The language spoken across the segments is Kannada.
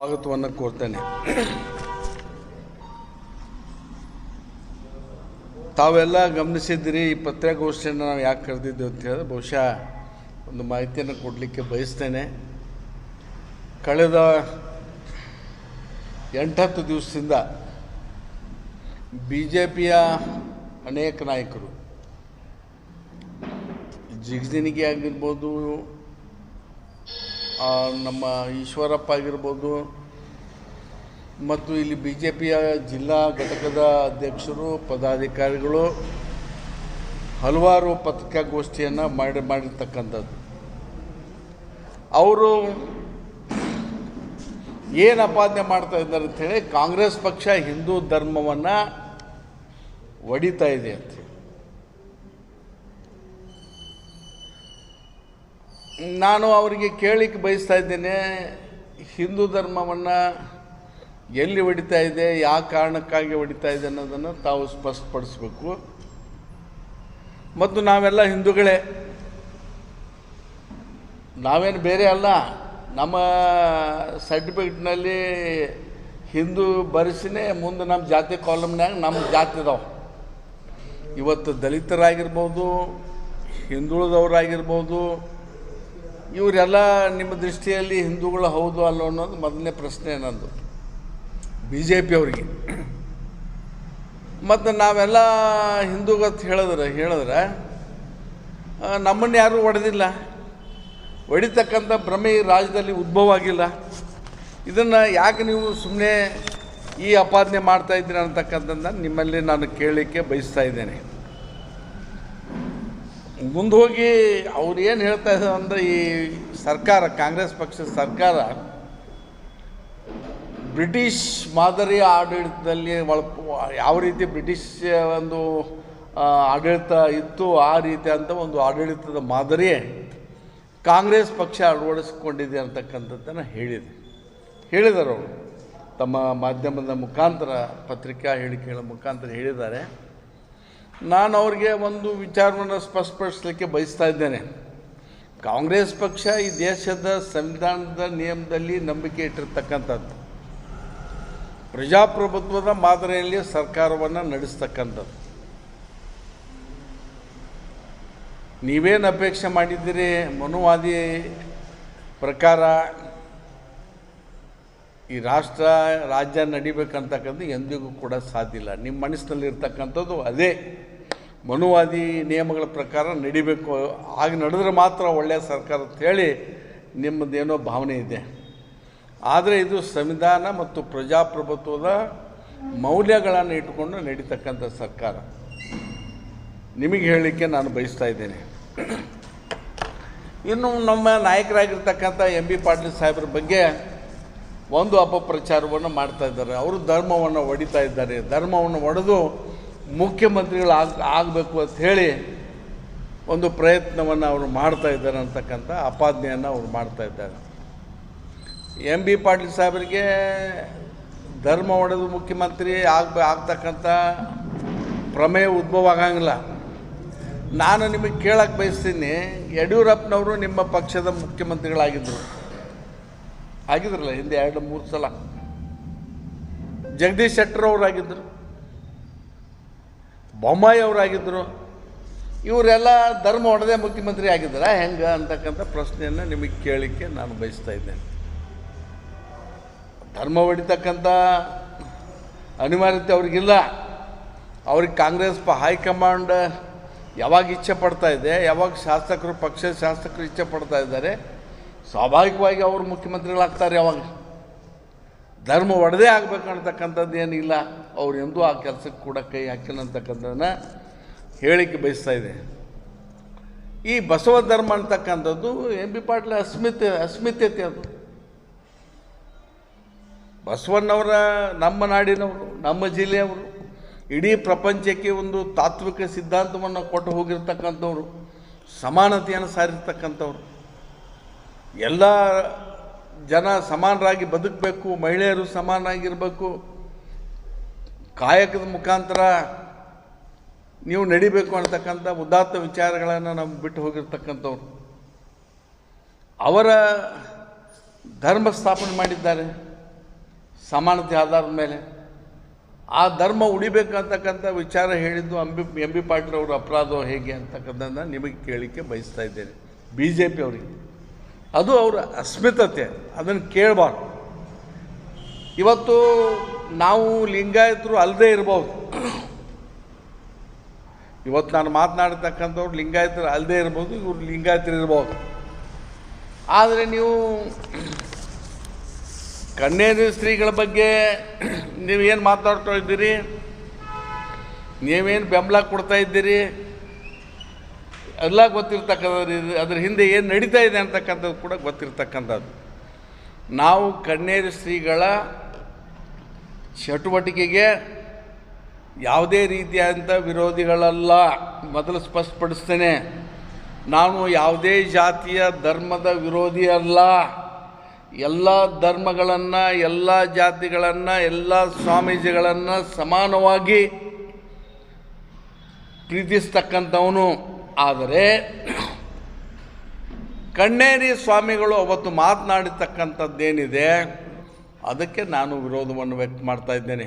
ಸ್ವಾಗತವನ್ನು ಕೋರ್ತೇನೆ. ತಾವೆಲ್ಲ ಗಮನಿಸಿದ್ದೀರಿ, ಈ ಪತ್ರಿಕಾಗೋಷ್ಠಿಯನ್ನು ನಾವು ಯಾಕೆ ಕರೆದಿದ್ದೇವೆ ಅಂತ ಹೇಳಿದ್ರೆ, ಬಹುಶಃ ಒಂದು ಮಾಹಿತಿಯನ್ನು ಕೊಡಲಿಕ್ಕೆ ಬಯಸ್ತೇನೆ. ಕಳೆದ ಎಂಟತ್ತು ದಿವಸದಿಂದ ಬಿ ಜೆ ಪಿಯ ಅನೇಕ ನಾಯಕರು, ಜಿಗ್ಜಿನಿಗೆ ಆಗಿರ್ಬೋದು ನಮ್ಮ ಈಶ್ವರಪ್ಪ ಆಗಿರ್ಬೋದು, ಮತ್ತು ಇಲ್ಲಿ ಬಿ ಜೆ ಪಿಯ ಜಿಲ್ಲಾ ಘಟಕದ ಅಧ್ಯಕ್ಷರು, ಪದಾಧಿಕಾರಿಗಳು ಹಲವಾರು ಪತ್ರಿಕಾಗೋಷ್ಠಿಯನ್ನು ಮಾಡಿ, ಮಾಡಿರ್ತಕ್ಕಂಥದ್ದು. ಅವರು ಏನು ಅಪಾದನೆ ಮಾಡ್ತಾ ಇದ್ದಾರೆ ಅಂತೇಳಿ ಕಾಂಗ್ರೆಸ್ ಪಕ್ಷ ಹಿಂದೂ ಧರ್ಮವನ್ನು ಒಡಿತಾ ಇದೆ ಅಂತ ನಾನು ಅವರಿಗೆ ಕೇಳಿಕ್ಕೆ ಬಯಸ್ತಾ ಇದ್ದೇನೆ, ಹಿಂದೂ ಧರ್ಮವನ್ನು ಎಲ್ಲಿ ಹೊಡಿತಾ ಇದೆ ಯಾವ ಕಾರಣಕ್ಕಾಗಿ ಹೊಡಿತಾ ಇದೆ ಅನ್ನೋದನ್ನು ತಾವು ಸ್ಪಷ್ಟಪಡಿಸ್ಬೇಕು. ಮತ್ತು ನಾವೆಲ್ಲ ಹಿಂದೂಗಳೇ. ನಾವೇನು ಬೇರೆ ಅಲ್ಲ, ನಮ್ಮ ಸರ್ಟಿಫಿಕೇಟ್ನಲ್ಲಿ ಹಿಂದೂ ಬರೆಸಿನೇ ಮುಂದೆ ನಮ್ಮ ಜಾತಿ ಕಾಲಮ್ನಾಗ ನಮ್ಮ ಜಾತಿ ಇದಾವೆ ಇವತ್ತು ದಲಿತರಾಗಿರ್ಬೋದು, ಹಿಂದುಳಿದವರಾಗಿರ್ಬೋದು ಇವರೆಲ್ಲ ನಿಮ್ಮ ದೃಷ್ಟಿಯಲ್ಲಿ ಹಿಂದೂಗಳು ಹೌದು ಅಲ್ಲೋ ಅನ್ನೋದು ಮೊದಲನೇ ಪ್ರಶ್ನೆ ನಂದು. ಬಿ ಜೆ ಪಿಯವರಿಗೆ ಮತ್ತು ನಾವೆಲ್ಲ ಹಿಂದೂಗತ್ ಹೇಳಿದ್ರೆ ಹೇಳಿದ್ರೆ ನಮ್ಮನ್ನು ಯಾರೂ ಒಡೆದಿಲ್ಲ ಹೊಡಿತಕ್ಕಂಥ ಭ್ರಮೆ ಈ ರಾಜ್ಯದಲ್ಲಿ ಉದ್ಭವ ಆಗಿಲ್ಲ. ಇದನ್ನು ಯಾಕೆ ನೀವು ಸುಮ್ಮನೆ ಈ ಅಪಾದನೆ ಮಾಡ್ತಾ ಇದ್ದೀರಿ ಅಂತಕ್ಕಂಥದ್ದನ್ನು ನಿಮ್ಮಲ್ಲಿ ನಾನು ಕೇಳಲಿಕ್ಕೆ ಬಯಸ್ತಾ ಇದ್ದೇನೆ. ಮುಂದೆ ಹೋಗಿ ಅವ್ರು ಏನು ಹೇಳ್ತಾ ಇದ್ದಾರೆ ಅಂದರೆ ಈ ಸರ್ಕಾರ, ಕಾಂಗ್ರೆಸ್ ಪಕ್ಷದ ಸರ್ಕಾರ ಬ್ರಿಟಿಷ್ ಮಾದರಿಯ ಆಡಳಿತದಲ್ಲಿ ಒಳ ಯಾವ ರೀತಿ ಬ್ರಿಟಿಷ್ ಒಂದು ಆಡಳಿತ ಇತ್ತು ಆ ರೀತಿ ಅಂತ ಒಂದು ಆಡಳಿತದ ಮಾದರಿಯೇ ಕಾಂಗ್ರೆಸ್ ಪಕ್ಷ ಅಳವಡಿಸಿಕೊಂಡಿದೆ ಅಂತಕ್ಕಂಥದ್ದನ್ನು ಹೇಳಿದೆ. ಹೇಳಿದರು ಅವರು. ತಮ್ಮ ಮಾಧ್ಯಮದ ಮುಖಾಂತರ, ಪತ್ರಿಕಾ ಹೇಳಿಕೆಗಳ ಮುಖಾಂತರ ಹೇಳಿದ್ದಾರೆ. ನಾನು ಅವ್ರಿಗೆ ಒಂದು ವಿಚಾರವನ್ನು ಸ್ಪಷ್ಟಪಡಿಸಲಿಕ್ಕೆ ಬಯಸ್ತಾ ಇದ್ದೇನೆ. ಕಾಂಗ್ರೆಸ್ ಪಕ್ಷ ಈ ದೇಶದ ಸಂವಿಧಾನದ ನಿಯಮದಲ್ಲಿ ನಂಬಿಕೆ ಇಟ್ಟಿರ್ತಕ್ಕಂಥದ್ದು. ಪ್ರಜಾಪ್ರಭುತ್ವದ ಮಾದರಿಯಲ್ಲಿ ಸರ್ಕಾರವನ್ನು ನಡೆಸ್ತಕ್ಕಂಥದ್ದು. ನೀವೇನು ಅಪೇಕ್ಷೆ ಮಾಡಿದ್ದೀರಿ? ಮನುವಾದಿ ಪ್ರಕಾರ ಈ ರಾಷ್ಟ್ರ ರಾಜ್ಯ ನಡಿಬೇಕಂತಕ್ಕಂಥ ಎಂದಿಗೂ ಕೂಡ ಸಾಧ್ಯ ಇಲ್ಲ. ನಿಮ್ಮ ಮನಸ್ಸಿನಲ್ಲಿ ಇರ್ತಕ್ಕಂಥದ್ದು ಅದೇ. ಮನುವಾದಿ ನಿಯಮಗಳ ಪ್ರಕಾರ ನಡಿಬೇಕು. ಆಗ ನಡೆದ್ರೆ ಮಾತ್ರ ಒಳ್ಳೆಯ ಸರ್ಕಾರ ಅಂತ ಹೇಳಿ ನಿಮ್ಮದೇನೋ ಭಾವನೆ ಇದೆ. ಆದರೆ ಇದು ಸಂವಿಧಾನ ಮತ್ತು ಪ್ರಜಾಪ್ರಭುತ್ವದ ಮೌಲ್ಯಗಳನ್ನು ಇಟ್ಟುಕೊಂಡು ನಡೀತಕ್ಕಂಥ ಸರ್ಕಾರ. ನಿಮಗೆ ಹೇಳಲಿಕ್ಕೆ ನಾನು ಬಯಸ್ತಾ ಇದ್ದೇನೆ. ಇನ್ನು ನಮ್ಮ ನಾಯಕರಾಗಿರ್ತಕ್ಕಂಥ ಎಂ ಬಿ ಪಾಟೀಲ್ ಸಾಹೇಬ್ರ ಬಗ್ಗೆ ಒಂದು ಅಪಪ್ರಚಾರವನ್ನು ಮಾಡ್ತಾ ಇದ್ದಾರೆ. ಅವರು ಧರ್ಮವನ್ನು ಒಡಿತಾ ಇದ್ದಾರೆ. ಧರ್ಮವನ್ನು ಒಡೆದು ಮುಖ್ಯಮಂತ್ರಿಗಳು ಆಗ, ಆಗಬೇಕು ಅಂತ ಹೇಳಿ ಒಂದು ಪ್ರಯತ್ನವನ್ನು ಅವರು ಮಾಡ್ತಾ ಇದ್ದಾರೆ ಅಂತಕ್ಕಂಥ ಅಪಾದನೆಯನ್ನು ಅವರು ಮಾಡ್ತಾ ಇದ್ದಾರೆ. ಎಂ ಬಿ ಪಾಟೀಲ್ ಸಾಹೇಬರಿಗೆ ಧರ್ಮ ಒಡೆದು ಮುಖ್ಯಮಂತ್ರಿ ಆಗ ಆಗ್ತಕ್ಕಂಥ ಪ್ರಮೇಯ ಉದ್ಭವ ಆಗಂಗಿಲ್ಲ. ನಾನು ನಿಮಗೆ ಕೇಳಕ್ಕೆ ಬಯಸ್ತೀನಿ, ಯಡಿಯೂರಪ್ಪನವರು ನಿಮ್ಮ ಪಕ್ಷದ ಮುಖ್ಯಮಂತ್ರಿಗಳಾಗಿದ್ದರು. ಆಗಿದ್ರಲ್ಲ, ಹಿಂದೆ ಎರಡು, ಮೂರು ಸಲ. ಜಗದೀಶ್ ಶೆಟ್ಟರ್ ಅವರಾಗಿದ್ದರು ಬೊಮ್ಮಾಯಿ ಅವರಾಗಿದ್ದರು ಇವರೆಲ್ಲ ಧರ್ಮ ಹೊಡೆದೇ ಮುಖ್ಯಮಂತ್ರಿ ಆಗಿದ್ದಾರಾ? ಹೆಂಗೆ ಅಂತಕ್ಕಂಥ ಪ್ರಶ್ನೆಯನ್ನು ನಿಮಗೆ ಕೇಳಲಿಕ್ಕೆ ನಾನು ಬಯಸ್ತಾ ಇದ್ದೇನೆ. ಧರ್ಮ ಹೊಡಿತಕ್ಕಂಥ ಅನಿವಾರ್ಯತೆ ಅವ್ರಿಗಿಲ್ಲ. ಅವ್ರಿಗೆ ಕಾಂಗ್ರೆಸ್ ಪ, ಹೈಕಮಾಂಡ್ ಯಾವಾಗ ಇಚ್ಛೆ ಪಡ್ತಾ ಇದೆ, ಯಾವಾಗ ಶಾಸಕರು, ಪಕ್ಷದ ಶಾಸಕರು ಇಚ್ಛೆ ಪಡ್ತಾ ಇದ್ದಾರೆ ಸ್ವಾಭಾವಿಕವಾಗಿ ಅವರು ಮುಖ್ಯಮಂತ್ರಿಗಳಾಗ್ತಾರೆ ಯಾವಾಗ? ಧರ್ಮ ಒಡೆದೇ ಆಗಬೇಕು ಅಂತಕ್ಕಂಥದ್ದು ಏನಿಲ್ಲ. ಅವ್ರು ಎಂದೂ ಆ ಕೆಲಸಕ್ಕೆ ಕೂಡ ಕೈ ಹಾಕಿಲ್ಲ ಅಂತಕ್ಕಂಥದ್ದನ್ನ ಹೇಳಿಕೆ ಬಯಸ್ತಾ ಇದೆ. ಈ ಬಸವ ಧರ್ಮ ಅಂತಕ್ಕಂಥದ್ದು ಎಂ ಬಿ ಪಾಟೀಲ್ ಅಸ್ಮಿತೆ, ಅಸ್ಮಿತ್ಯತೆ ಅದು. ಬಸವಣ್ಣವರ, ನಮ್ಮ ನಾಡಿನವರು, ನಮ್ಮ ಜಿಲ್ಲೆಯವರು, ಇಡೀ ಪ್ರಪಂಚಕ್ಕೆ ಒಂದು ತಾತ್ವಿಕ ಸಿದ್ಧಾಂತವನ್ನು ಕೊಟ್ಟು ಹೋಗಿರ್ತಕ್ಕಂಥವ್ರು, ಸಮಾನತೆಯನ್ನು ಸಾರಿರ್ತಕ್ಕಂಥವ್ರು. ಎಲ್ಲ ಜನ ಸಮಾನರಾಗಿ ಬದುಕಬೇಕು, ಮಹಿಳೆಯರು ಸಮಾನಾಗಿರಬೇಕು ಕಾಯಕದ ಮುಖಾಂತರ ನೀವು ನಡಿಬೇಕು ಅಂತಕ್ಕಂಥ ಉದಾತ್ತ ವಿಚಾರಗಳನ್ನು ನಮ್ಗೆ ಬಿಟ್ಟು ಹೋಗಿರ್ತಕ್ಕಂಥವ್ರು. ಅವರ ಧರ್ಮ ಸ್ಥಾಪನೆ ಮಾಡಿದ್ದಾರೆ, ಸಮಾನತೆ ಆಧಾರದ ಮೇಲೆ. ಆ ಧರ್ಮ ಉಳಿಬೇಕಂತಕ್ಕಂಥ ವಿಚಾರ ಹೇಳಿದ್ದು ಅಂಬಿ ಎಂ ಬಿ ಪಾಟೀಲ್ ಅವರು ಅಪರಾಧ ಹೇಗೆ ಅಂತಕ್ಕಂಥದ್ದನ್ನು ನಿಮಗೆ ಕೇಳಲಿಕ್ಕೆ ಬಯಸ್ತಾ ಇದ್ದೇನೆ. ಬಿ ಜೆ ಪಿ ಅವರಿಗೆ. ಅದು ಅವರ ಅಸ್ಮಿತತೆ, ಅದನ್ನು ಕೇಳಬಾರ್ದು. ಇವತ್ತು ನಾವು ಲಿಂಗಾಯತರು ಅಲ್ಲದೆ ಇರ್ಬೋದು. ಇವತ್ತು ನಾನು ಮಾತನಾಡತಕ್ಕಂಥವ್ರು ಲಿಂಗಾಯತರು ಅಲ್ಲದೆ ಇರ್ಬೋದು, ಇವರು ಲಿಂಗಾಯತರು ಇರ್ಬೋದು. ಆದರೆ ನೀವು ಕನ್ನೇರಿ ಸ್ತ್ರೀಗಳ ಬಗ್ಗೆ ನೀವೇನು ಮಾತಾಡ್ತಾ ಇದ್ದೀರಿ? ನೀವೇನು ಬೆಂಬಲ ಕೊಡ್ತಾ ಇದ್ದೀರಿ? ಎಲ್ಲ ಗೊತ್ತಿರ್ತಕ್ಕಂಥದ್ದು ಅದ್ರ ಹಿಂದೆ ಏನು ನಡೀತಾ ಇದೆ ಅಂತಕ್ಕಂಥದ್ದು ಕೂಡ ಗೊತ್ತಿರ್ತಕ್ಕಂಥದ್ದು. ನಾವು ಕಣ್ಣೇರು ಶ್ರೀಗಳ ಚಟುವಟಿಕೆಗೆ ಯಾವುದೇ ರೀತಿಯಾದಂಥ ವಿರೋಧಿಗಳಲ್ಲ. ಮೊದಲು ಸ್ಪಷ್ಟಪಡಿಸ್ತೇನೆ, ನಾನು ಯಾವುದೇ ಜಾತಿಯ ಧರ್ಮದ ವಿರೋಧಿ ಅಲ್ಲ ಎಲ್ಲ ಧರ್ಮಗಳನ್ನು, ಎಲ್ಲ ಜಾತಿಗಳನ್ನು, ಎಲ್ಲ ಸ್ವಾಮೀಜಿಗಳನ್ನು ಸಮಾನವಾಗಿ ಪ್ರೀತಿಸ್ತಕ್ಕಂಥವನು. ಆದರೆ ಕಣ್ಣೇರಿ ಸ್ವಾಮಿಗಳು ಅವತ್ತು ಮಾತನಾಡಿರ್ತಕ್ಕಂಥದ್ದೇನಿದೆ, ಅದಕ್ಕೆ ನಾನು ವಿರೋಧವನ್ನು ವ್ಯಕ್ತ ಮಾಡ್ತಾ ಇದ್ದೇನೆ.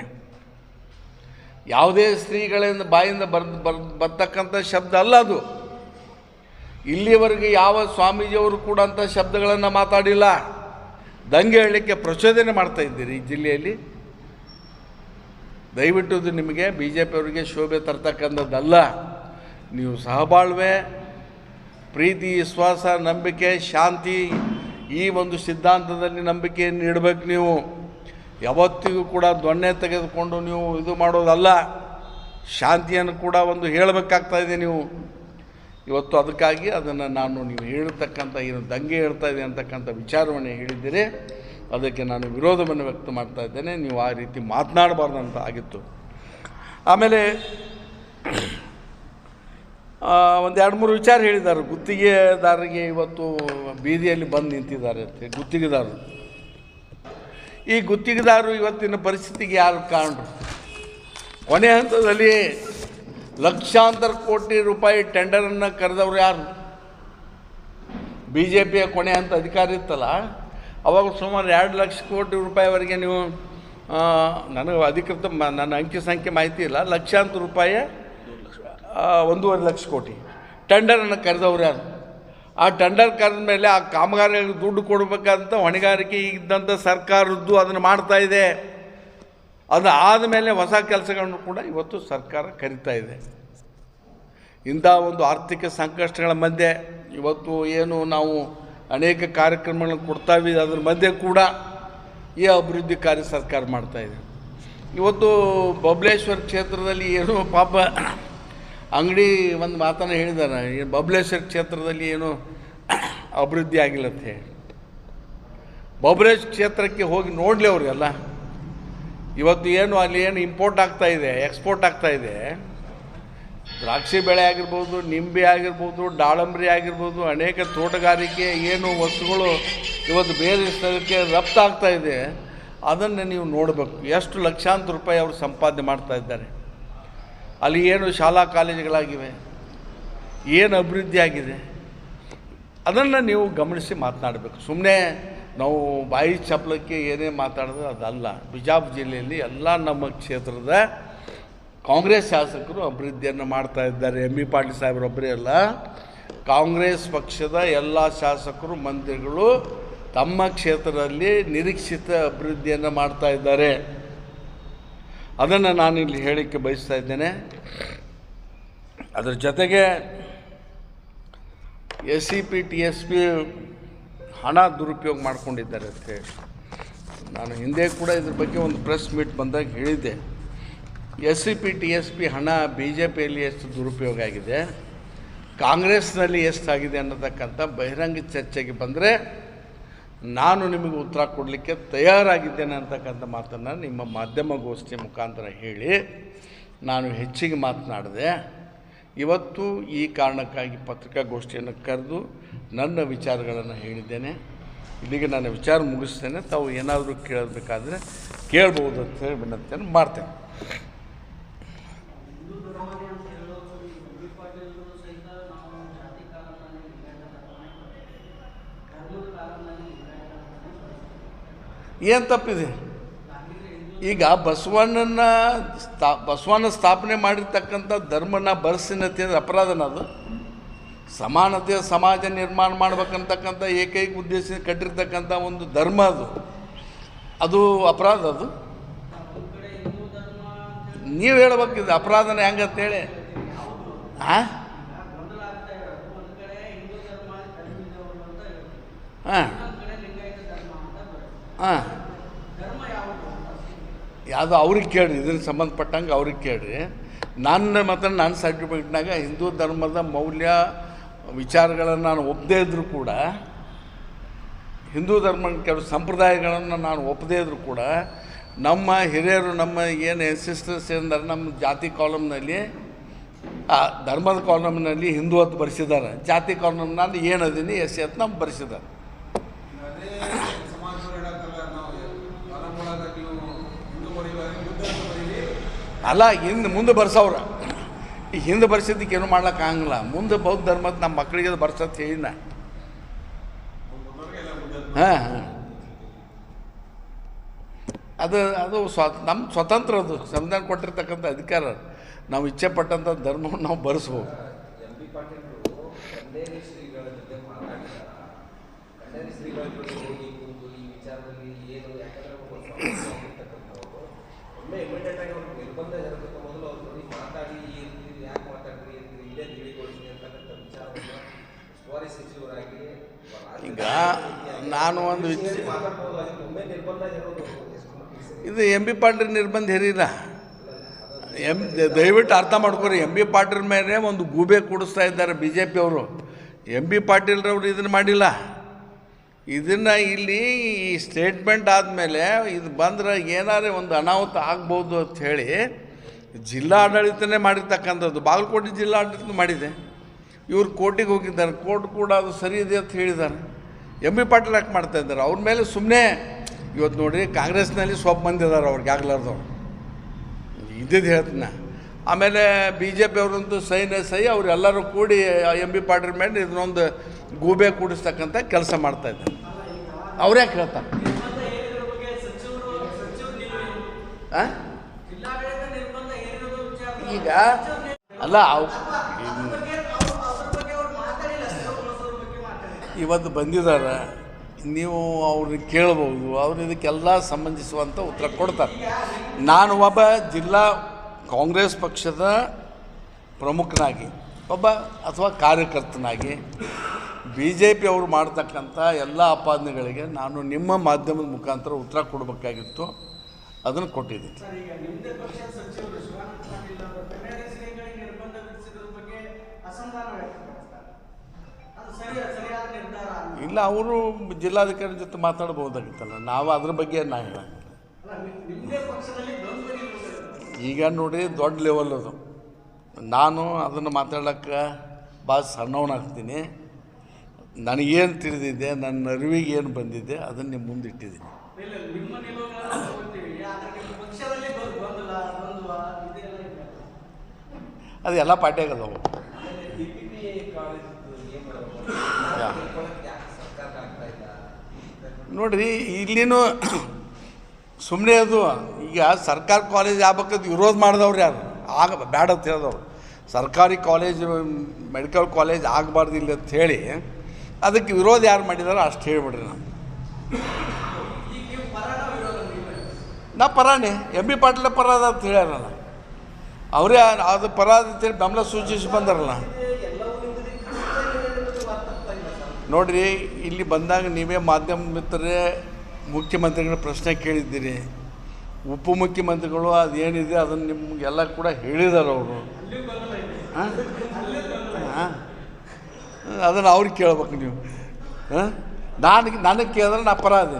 ಯಾವುದೇ ಸ್ತ್ರೀಗಳಿಂದ ಬಾಯಿಂದ ಬರ್ ಬರ್ ಬರ್ತಕ್ಕಂಥ ಶಬ್ದ ಅಲ್ಲ ಅದು. ಇಲ್ಲಿಯವರೆಗೆ ಯಾವ ಸ್ವಾಮೀಜಿಯವರು ಕೂಡ ಅಂಥ ಶಬ್ದಗಳನ್ನು ಮಾತಾಡಿಲ್ಲ. ದಂಗೆ ಹೇಳಲಿಕ್ಕೆ ಪ್ರಚೋದನೆ ಮಾಡ್ತಾ ಇದ್ದೀರಿ ಈ ಜಿಲ್ಲೆಯಲ್ಲಿ. ದಯವಿಟ್ಟು ನಿಮಗೆ ಬಿ ಜೆ ಪಿಯವರಿಗೆ ಶೋಭೆ ತರ್ತಕ್ಕಂಥದ್ದಲ್ಲ. ನೀವು ಸಹಬಾಳ್ವೆ, ಪ್ರೀತಿ, ವಿಶ್ವಾಸ, ನಂಬಿಕೆ, ಶಾಂತಿ ಈ ಒಂದು ಸಿದ್ಧಾಂತದಲ್ಲಿ ನಂಬಿಕೆಯನ್ನು ಇಡಬೇಕು ನೀವು. ಯಾವತ್ತಿಗೂ ಕೂಡ ದೊಣ್ಣೆ ತೆಗೆದುಕೊಂಡು ನೀವು ಇದು ಮಾಡೋದಲ್ಲ. ಶಾಂತಿಯನ್ನು ಕೂಡ ಒಂದು ಹೇಳಬೇಕಾಗ್ತಾ ಇದೆ ನೀವು. ಇವತ್ತು ಅದಕ್ಕಾಗಿ ಅದನ್ನು ನಾನು ನೀವು ಹೇಳ್ತಕ್ಕಂಥ, ಏನು ದಂಗೆ ಹೇಳ್ತಾ ಇದೆ ಅಂತಕ್ಕಂಥ ವಿಚಾರವನ್ನು ಹೇಳಿದ್ದೀರಿ. ಅದಕ್ಕೆ ನಾನು ವಿರೋಧವನ್ನು ವ್ಯಕ್ತ ಮಾಡ್ತಾ ಇದ್ದೇನೆ. ನೀವು ಆ ರೀತಿ ಮಾತನಾಡಬಾರ್ದು ಅಂತ ಆಗಿತ್ತು. ಆಮೇಲೆ ಒಂದು ಎರಡು ಮೂರು ವಿಚಾರ ಹೇಳಿದ್ದಾರೆ. ಗುತ್ತಿಗೆದಾರರಿಗೆ ಇವತ್ತು ಬೀದಿಯಲ್ಲಿ ಬಂದು ನಿಂತಿದ್ದಾರೆ ಅಂತ ಗುತ್ತಿಗೆದಾರರು. ಈ ಗುತ್ತಿಗೆದಾರರು ಇವತ್ತಿನ ಪರಿಸ್ಥಿತಿಗೆ ಯಾರು ಕಾರಣರು ಕೊನೆ ಹಂತದಲ್ಲಿ ಲಕ್ಷಾಂತರ ಕೋಟಿ ರೂಪಾಯಿ ಟೆಂಡರನ್ನು ಕರೆದವರು ಯಾರು? ಬಿ ಜೆ ಪಿಯ ಕೊನೆ ಹಂತ ಅಧಿಕಾರಿ ಇತ್ತಲ್ಲ? ಅವಾಗ ಸುಮಾರು ಎರಡು ಲಕ್ಷ ಕೋಟಿ ರೂಪಾಯಿವರೆಗೆ ನೀವು ನನಗೆ ಅಧಿಕೃತ ನನ್ನ ಅಂಕಿ ಸಂಖ್ಯೆ ಮಾಹಿತಿ ಇಲ್ಲ. ಲಕ್ಷಾಂತರ ರೂಪಾಯಿ ಒಂದೂವರೆ ಲಕ್ಷ ಕೋಟಿ. ಟೆಂಡರನ್ನು ಕರೆದವ್ರು ಯಾರು? ಆ ಟೆಂಡರ್ ಕರೆದ ಮೇಲೆ ಆ ಕಾಮಗಾರಿಗಳಿಗೆ ದುಡ್ಡು ಕೊಡಬೇಕಾದಂಥ ಹೊಣೆಗಾರಿಕೆ ಇದ್ದಂಥ ಸರ್ಕಾರದ್ದು ಅದನ್ನು ಮಾಡ್ತಾ ಇದೆ. ಅದು ಆದಮೇಲೆ ಹೊಸ ಕೆಲಸಗಳನ್ನು ಕೂಡ ಇವತ್ತು ಸರ್ಕಾರ ಕರಿತಾ ಇದೆ. ಇಂಥ ಒಂದು ಆರ್ಥಿಕ ಸಂಕಷ್ಟಗಳ ಮಧ್ಯೆ ಇವತ್ತು ಏನು ನಾವು ಅನೇಕ ಕಾರ್ಯಕ್ರಮಗಳನ್ನು ಇದ್ದೀವಿ. ಅದರ ಮಧ್ಯೆ ಕೂಡ ಈ ಅಭಿವೃದ್ಧಿ ಕಾರ್ಯ ಸರ್ಕಾರ ಇದೆ. ಇವತ್ತು ಬಬಲೇಶ್ವರ ಕ್ಷೇತ್ರದಲ್ಲಿ ಏನು ಪಾಪ ಅಂಗಡಿ ಒಂದು ಮಾತನ್ನು ಹೇಳಿದ್ದಾರೆ ಬಬಲೇಶ್ವರ ಕ್ಷೇತ್ರದಲ್ಲಿ ಏನು ಅಭಿವೃದ್ಧಿ ಹೇಳಿ. ಬಬಲೇಶ್ ಕ್ಷೇತ್ರಕ್ಕೆ ಹೋಗಿ ನೋಡಲಿ ಅವ್ರಿಗೆಲ್ಲ. ಇವತ್ತು ಏನು ಅಲ್ಲಿ ಏನು ಇಂಪೋರ್ಟ್ ಆಗ್ತಾ ಇದೆ ಎಕ್ಸ್ಪೋರ್ಟ್ ಆಗ್ತಾ ಇದೆ. ದ್ರಾಕ್ಷಿ ಬೆಳೆ ಆಗಿರ್ಬೋದು, ನಿಂಬೆ ಆಗಿರ್ಬೋದು, ದಾಳಂಬ್ರಿ ಆಗಿರ್ಬೋದು, ಅನೇಕ ತೋಟಗಾರಿಕೆ, ಏನು ವಸ್ತುಗಳು ಇವತ್ತು ಬೇರೆ ಸ್ಥಳಕ್ಕೆ ರಫ್ತಾಗ್ತಾ ಇದೆ. ಅದನ್ನು ನೀವು ನೋಡಬೇಕು. ಎಷ್ಟು ಲಕ್ಷಾಂತರ ರೂಪಾಯಿ ಅವರು ಸಂಪಾದನೆ ಮಾಡ್ತಾ ಇದ್ದಾರೆ. ಅಲ್ಲಿ ಏನು ಶಾಲಾ ಕಾಲೇಜುಗಳಾಗಿವೆ, ಏನು ಅಭಿವೃದ್ಧಿ ಆಗಿದೆ ಅದನ್ನು ನೀವು ಗಮನಿಸಿ ಮಾತನಾಡಬೇಕು. ಸುಮ್ಮನೆ ನಾವು ಬಾಯಿ ಚಪ್ಪಲಕ್ಕೆ ಏನೇ ಮಾತಾಡೋದು ಅದಲ್ಲ. ಬಿಜಾಪುರ ಜಿಲ್ಲೆಯಲ್ಲಿ ಎಲ್ಲ ನಮ್ಮ ಕ್ಷೇತ್ರದ ಕಾಂಗ್ರೆಸ್ ಶಾಸಕರು ಅಭಿವೃದ್ಧಿಯನ್ನು ಮಾಡ್ತಾ ಇದ್ದಾರೆ. ಎಂ ಬಿ ಪಾಟೀಲ್ ಸಾಹೇಬ್ರೊಬ್ಬರೇ ಅಲ್ಲ. ಕಾಂಗ್ರೆಸ್ ಪಕ್ಷದ ಎಲ್ಲ ಶಾಸಕರು, ಮಂತ್ರಿಗಳು ತಮ್ಮ ಕ್ಷೇತ್ರದಲ್ಲಿ ನಿರೀಕ್ಷಿತ ಅಭಿವೃದ್ಧಿಯನ್ನು ಮಾಡ್ತಾ ಇದ್ದಾರೆ. ಅದನ್ನು ನಾನು ಇಲ್ಲಿ ಹೇಳಲಿಕ್ಕೆ ಬಯಸ್ತಾ ಇದ್ದೇನೆ. ಅದರ ಜೊತೆಗೆ S C P T S P ಹಣ ದುರುಪಯೋಗ ಮಾಡ್ಕೊಂಡಿದ್ದಾರೆ ಅಂತ ಹೇಳಿ. ನಾನು ಹಿಂದೆ ಕೂಡ ಇದ್ರ ಬಗ್ಗೆ ಒಂದು ಪ್ರೆಸ್ ಮೀಟ್ ಬಂದಾಗ ಹೇಳಿದ್ದೆ. S C P T S P ಹಣ ಬಿ ಜೆ ಪಿಯಲ್ಲಿ ಎಷ್ಟು ದುರುಪಯೋಗ ಆಗಿದೆ, ಕಾಂಗ್ರೆಸ್ನಲ್ಲಿ ಎಷ್ಟಾಗಿದೆ ಅನ್ನತಕ್ಕಂಥ ಬಹಿರಂಗ ಚರ್ಚೆಗೆ ಬಂದರೆ ನಾನು ನಿಮಗೆ ಉತ್ತರ ಕೊಡಲಿಕ್ಕೆ ತಯಾರಾಗಿದ್ದೇನೆ ಅಂತಕ್ಕಂಥ ಮಾತನ್ನು ನಿಮ್ಮ ಮಾಧ್ಯಮ ಮಾಧ್ಯಮಗೋಷ್ಠಿ ಮುಖಾಂತರ ಹೇಳಿ ನಾನು ಹೆಚ್ಚಿಗೆ ಮಾತನಾಡಿದೆ. ಇವತ್ತು ಈ ಕಾರಣಕ್ಕಾಗಿ ಪತ್ರಿಕಾಗೋಷ್ಠಿಯನ್ನು ಕರೆದು ನನ್ನ ವಿಚಾರಗಳನ್ನು ಹೇಳಿದ್ದೇನೆ. ಇಲ್ಲಿಗೆ ನಾನು ವಿಚಾರ ಮುಗಿಸ್ತೇನೆ. ತಾವು ಏನಾದರೂ ಕೇಳಬೇಕಾದ್ರೆ ಕೇಳ್ಬೋದು ಅಂತ ಹೇಳಿ ವಿನಂತಿಯನ್ನು ಮಾಡ್ತೇನೆ. ಏನು ತಪ್ಪಿದೆ? ಈಗ ಬಸವಣ್ಣನ ಸ್ಥಾ ಬಸವಣ್ಣ ಸ್ಥಾಪನೆ ಮಾಡಿರ್ತಕ್ಕಂಥ ಧರ್ಮನ ಬರ್ಸಿನತಿ ಅಪರಾಧನ ಅದು? ಸಮಾನತೆ, ಸಮಾಜ ನಿರ್ಮಾಣ ಮಾಡ್ಬೇಕಂತಕ್ಕಂಥ ಏಕೈಕ ಉದ್ದೇಶ ಕಟ್ಟಿರ್ತಕ್ಕಂಥ ಒಂದು ಧರ್ಮ ಅದು. ಅದು ಅಪರಾಧ ಅದು? ನೀವು ಹೇಳ್ಬೇಕಿದ್ದು ಅಪರಾಧನ ಹೆಂಗಂತೇಳಿ. ಹಾಂ ಹಾಂ. ಹಾಂ. ಯಾವುದು? ಅವ್ರಿಗೆ ಕೇಳ್ರಿ ಇದಕ್ಕೆ ಸಂಬಂಧಪಟ್ಟಂಗೆ ಅವ್ರಿಗೆ ಕೇಳ್ರಿ. ನನ್ನ ಮಾತ್ರ ನನ್ನ ಸರ್ಟಿಫಿಕೇಟ್ನಾಗ ಹಿಂದೂ ಧರ್ಮದ ಮೌಲ್ಯ ವಿಚಾರಗಳನ್ನು ನಾನು ಒಪ್ಪದೇ ಇದ್ರು ಕೂಡ ಹಿಂದೂ ಧರ್ಮ ಕೆಲವು ಸಂಪ್ರದಾಯಗಳನ್ನು ನಾನು ಒಪ್ಪದೇ ಇದ್ದರೂ ಕೂಡ ನಮ್ಮ ಹಿರಿಯರು ನಮ್ಮ ಏನು ಎನ್ಸಿಸ್ಟರ್ಸ್ ಏನಂದ್ರೆ ನಮ್ಮ ಜಾತಿ ಕಾಲಮ್ನಲ್ಲಿ ಆ ಧರ್ಮದ ಕಾಲಮ್ನಲ್ಲಿ ಹಿಂದೂ ಅಂತ ಬರೆಸಿದ್ದಾರೆ. ಜಾತಿ ಕಾಲಮ್ನಲ್ಲಿ ಏನದೀನಿ ಎಸ್ ಅಂತ ನಮ್ಮ ಬರೆಸಿದ್ದಾರೆ ಅದೇ ಸಮಾಜದವ್ರು ಹೇಳಕ್ಕಲ್ಲ ನಾವು ಕಾಲಂಗೊಳಗ ನೀವು ಹಿಂದೂ ಬರೀಬಾರಿ ಬುದ್ಧ ಅಂತ ಬರೀರಿ ಅಲ್ಲ, ಹಿಂದೆ ಮುಂದೆ ಬರ್ಸವ್ರ. ಈ ಹಿಂದೆ ಬರ್ಸಿದ್ದಕ್ಕೆ ಏನು ಆಗಂಗಿಲ್ಲ. ಮುಂದೆ ಬೌದ್ಧ ಧರ್ಮದ ನಮ್ಮ ಮಕ್ಕಳಿಗೆ ಅದು ಬರ್ಸತ್ ಹೇಳಿನ ಹಾಂ ಅದು ಅದು ಸ್ವ ನಮ್ಮ ಸ್ವತಂತ್ರ ಅದು. ಸಂವಿಧಾನ ಕೊಟ್ಟಿರ್ತಕ್ಕಂಥ ಅಧಿಕಾರ ನಾವು ಇಚ್ಛೆ ಪಟ್ಟಂಥ ಧರ್ಮವನ್ನು ನಾವು ಬರೆಸ್ಬೋದು ಎಂ ಪಿ ಪಾಟೀಲ್ರು ಕಂಡೇರಿ ಶ್ರೀಗಳ ಜೊತೆ ಮಾತಾಡಿದಾರ ಕಂಡೇರಿ ಶ್ರೀಗಳ ಜೊತೆ ಹೋಗಿ ಕೂತು ಈ ವಿಚಾರದಲ್ಲಿ ಏನು ಯಾಕಂದ್ರೆ ಒಬ್ಬ ಸ್ವಾಮೀಜಿರ್ತಕ್ಕಂಥವ್ರು ಒಮ್ಮೆ ಇಮಿಡಿಯೇಟ್ ಆಗಿ ಅವ್ರಿಗೆ ನಿರ್ಬಂಧ ಹೇರೋದಕ್ಕೆ ಮೊದಲು ಅವ್ರ ಜೊತೆ ಮಾತಾಡಿ ಈ ರೀತಿ ಯಾಕೆ ಮಾತಾಡ್ರಿ ಅಂತ ಇಲ್ಲೇ ತಿಳಿಗೊಳಿಸಿ ಅಂತಕ್ಕಂಥ ವಿಚಾರವನ್ನು ಉಸ್ತುವಾರಿ ಸಚಿವರಾಗಿ ಈಗ ನಾನು ಒಂದು ವಿಚ- ಮಾತಾಡ್ಬೋದು ಅದಕ್ಕೆ ಒಮ್ಮೆ ನಿರ್ಬಂಧ ನಾನು ಒಂದು? ಇದು ಎಂ ಬಿ ಪಾಟೀಲ್ ನಿರ್ಬಂಧ ಹೇರಿಲ್ಲ. ಎಂ ದಯವಿಟ್ಟು ಅರ್ಥ ಮಾಡ್ಕೊರಿ. ಎಂ ಬಿ ಪಾಟೀಲ್ ಮೇಲೆ ಒಂದು ಗೂಬೆ ಕೂಡಿಸ್ತಾ ಇದ್ದಾರೆ ಬಿ ಜೆ ಪಿಯವರು ಎಂ ಬಿ ಪಾಟೀಲ್ರವ್ರು ಇದನ್ನು ಮಾಡಿಲ್ಲ. ಇದನ್ನು ಇಲ್ಲಿ ಈ ಸ್ಟೇಟ್ಮೆಂಟ್ ಆದಮೇಲೆ ಇದು ಬಂದ್ರೆ ಏನಾರೇ ಒಂದು ಅನಾಹುತ ಆಗ್ಬೋದು ಅಂತ ಹೇಳಿ ಜಿಲ್ಲಾಡಳಿತನೇ ಮಾಡಿರ್ತಕ್ಕಂಥದ್ದು. ಬಾಗಲಕೋಟೆ ಜಿಲ್ಲಾಡಳಿತ ಮಾಡಿದೆ. ಇವರು ಕೋರ್ಟಿಗೆ ಹೋಗಿದ್ದಾರೆ. ಕೋರ್ಟ್ ಕೂಡ ಅದು ಸರಿ ಇದೆ ಅಂತ ಹೇಳಿದ್ದಾರೆ. ಎಂ ಬಿ ಪಾಟೀಲ್ ಯಾಕೆ ಮಾಡ್ತಾ ಇದ್ದಾರೆ ಅವ್ರ ಮೇಲೆ ಸುಮ್ಮನೆ ಇವತ್ತು ನೋಡಿರಿ ಕಾಂಗ್ರೆಸ್ನಲ್ಲಿ ಸ್ವಲ್ಪ ಬಂದಿದ್ದಾರೆ ಅವ್ರಿಗೆ ಆಗ್ಲಾರ್ದವ್ರು ಇದ್ದಿದ್ದು ಹೇಳ್ತೀನಿ. ಆಮೇಲೆ ಬಿ ಜೆ ಪಿ ಅವರಂತೂ ಸೈ ಅವರೆಲ್ಲರೂ ಕೂಡಿ ಎಂ ಬಿ ಪಾಟೀಲ್ ಮೇಲೆ ಇದನ್ನೊಂದು ಗೂಬೆ ಕೂಡಿಸ್ತಕ್ಕಂಥ ಕೆಲಸ ಮಾಡ್ತಾಯಿದ್ದಾರೆ ಅವ್ರ್ಯಾಕೆ ಹೇಳ್ತಾರೆ? ಈಗ ಅಲ್ಲ ಇವತ್ತು ಬಂದಿದ್ದಾರೆ, ನೀವು ಅವ್ರಿಗೆ ಕೇಳಬಹುದು ಅವ್ರು ಇದಕ್ಕೆಲ್ಲ ಸಂಬಂಧಿಸುವಂಥ ಉತ್ತರ ಕೊಡ್ತಾರೆ. ನಾನು ಒಬ್ಬ ಜಿಲ್ಲಾ ಕಾಂಗ್ರೆಸ್ ಪಕ್ಷದ ಪ್ರಮುಖನಾಗಿ, ಒಬ್ಬ ಅಥವಾ ಕಾರ್ಯಕರ್ತನಾಗಿ ಬಿ ಜೆ ಪಿ ಅವರು ಮಾಡ್ತಕ್ಕಂಥ ಎಲ್ಲ ಆಪಾದನೆಗಳಿಗೆ ನಾನು ನಿಮ್ಮ ಮಾಧ್ಯಮದ ಮುಖಾಂತರ ಉತ್ತರ ಕೊಡಬೇಕಾಗಿತ್ತು, ಅದನ್ನು ಕೊಟ್ಟಿದ್ದೀನಿ. ಇಲ್ಲ ಅವರು ಜಿಲ್ಲಾಧಿಕಾರಿ ಜೊತೆ ಮಾತಾಡ್ಬೋದಾಗಿತ್ತಲ್ಲ ನಾವು ಅದ್ರ ಬಗ್ಗೆ ನಾ ಹೇಳಂಗಿಲ್ಲ ಈಗ ನೋಡಿ ದೊಡ್ಡ ಲೆವೆಲ್ ಅದು. ನಾನು ಅದನ್ನು ಮಾತಾಡೋಕ್ಕೆ ಭಾಳ ಸಣ್ಣವನಾಗ್ತೀನಿ ನನಗೇನು ತಿಳಿದಿದೆ ನನ್ನ ಅರಿವಿಗೆ ಏನು ಬಂದಿದೆ ಅದನ್ನು ನಿಮ್ಮ ಮುಂದೆ ಇಟ್ಟಿದ್ದೀನಿ. ಇಲ್ಲ ನಿಮ್ಮ ನೋಡ್ರಿ, ಇಲ್ಲಿನೂ ಸುಮ್ಮನೆ ಅದು, ಈಗ ಸರ್ಕಾರಿ ಕಾಲೇಜ್ ಆಗ್ಬೇಕಂತ ವಿರೋಧ ಮಾಡಿದವ್ರು ಯಾರು? ಆಗ ಬ್ಯಾಡ ಅಂತ ಹೇಳಿದವ್ರು. ಸರ್ಕಾರಿ ಕಾಲೇಜ್ ಮೆಡಿಕಲ್ ಕಾಲೇಜ್ ಆಗಬಾರ್ದು ಇಲ್ಲ ಅಂತ ಹೇಳಿ, ಅದಕ್ಕೆ ವಿರೋಧ ಯಾರು ಮಾಡಿದಾರೋ ಅಷ್ಟು ಹೇಳಿಬಿಡ್ರಿ ನಾನು ನಾ ಪರಾಣಿ ಎಂ ಬಿ ಪಾಟೀಲ ಪರಾದ ಅಂತ ಹೇಳ್ಯಾರಲ್ಲ. ಅವರೇ, ಅದು ಪರಾದ ಅಂತೇಳಿ ಬೆಂಬಲ ಸೂಚಿಸಿ ಬಂದಾರಲ್ಲ ಎಲ್ಲವೂ ನಿಮ್ಮದು ಖಚಿತ ಇದೆ ಅನ್ನೋದು ಅರ್ಥ ಆಗ್ತಾ ಇಲ್ಲ ಸರ್ ನೋಡ್ರಿ, ಇಲ್ಲಿ ಬಂದಾಗ ನೀವೇ ಮಾಧ್ಯಮ ಮಿತ್ರರೇ, ಮುಖ್ಯಮಂತ್ರಿಗಳ ಪ್ರಶ್ನೆ ಕೇಳಿದ್ದೀರಿ. ಉಪಮುಖ್ಯಮಂತ್ರಿಗಳು ಅದೇನಿದೆ ಅದನ್ನು ನಿಮಗೆಲ್ಲ ಕೂಡ ಹೇಳಿದ್ದಾರೆ ಅವರು. ಹಾಂ? ಹಾಂ? ಅದನ್ನು ಅವ್ರಿಗೆ ಕೇಳ್ಬೇಕು ನೀವು. ಹಾಂ? ನಾನು ನನಗೆ ಕೇಳಿದ್ರೆ ನಾ ಅಪರಾಧಿ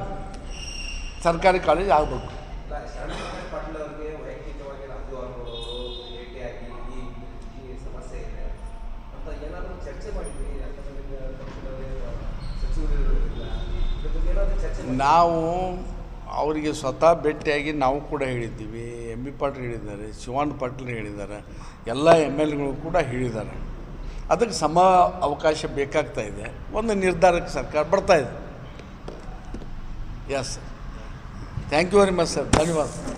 ಸರ್ಕಾರಿ ಕಾಲೇಜ್ ಆಗಬೇಕು ಇಲ್ಲ, ಶರಣ ಪ್ರಕಾಶ್ ಪಾಟೀಲ್ ಅವರಿಗೆ ವೈಯಕ್ತಿಕವಾಗಿ ರಾಜು ಅವರು ಭೇಟಿಯಾಗಿ ಈ ಈ ಸಮಸ್ಯೆ ಇದೆ ಅಂತ ಏನಾದರೂ ಚರ್ಚೆ ಮಾಡಿದ್ವಿ ಯಾಕಂದ್ರೆ ನಿಮ್ಮ ಪಕ್ಷದವರೇ ಸಚಿವರು ಇರೋದಿಲ್ಲ ಇದ್ರ ಬಗ್ಗೆ ಏನಾದರೂ ಚರ್ಚೆ ಮಾಡಿ ನಾವು ಅವರಿಗೆ ಸ್ವತಃ ಭೇಟಿಯಾಗಿ ನಾವು ಕೂಡ ಹೇಳಿದ್ದೀವಿ. ಎಂ ಬಿ ಪಾಟೀಲ್ ಹೇಳಿದ್ದಾರೆ ಶಿವಾನ್ ಪಾಟೀಲ್ ಹೇಳಿದ್ದಾರೆ, ಎಲ್ಲ ಎಂ ಎಲ್ ಎಗಳು ಕೂಡ ಹೇಳಿದ್ದಾರೆ. ಅದಕ್ಕೆ ಸಮ ಅವಕಾಶ ಬೇಕಾಗ್ತಾ ಇದೆ. ಒಂದು ನಿರ್ಧಾರಕ್ಕೆ ಸರ್ಕಾರ ಬರ್ತಾ ಇದೆ. Yes thank you very much sir ಧನ್ಯವಾದ.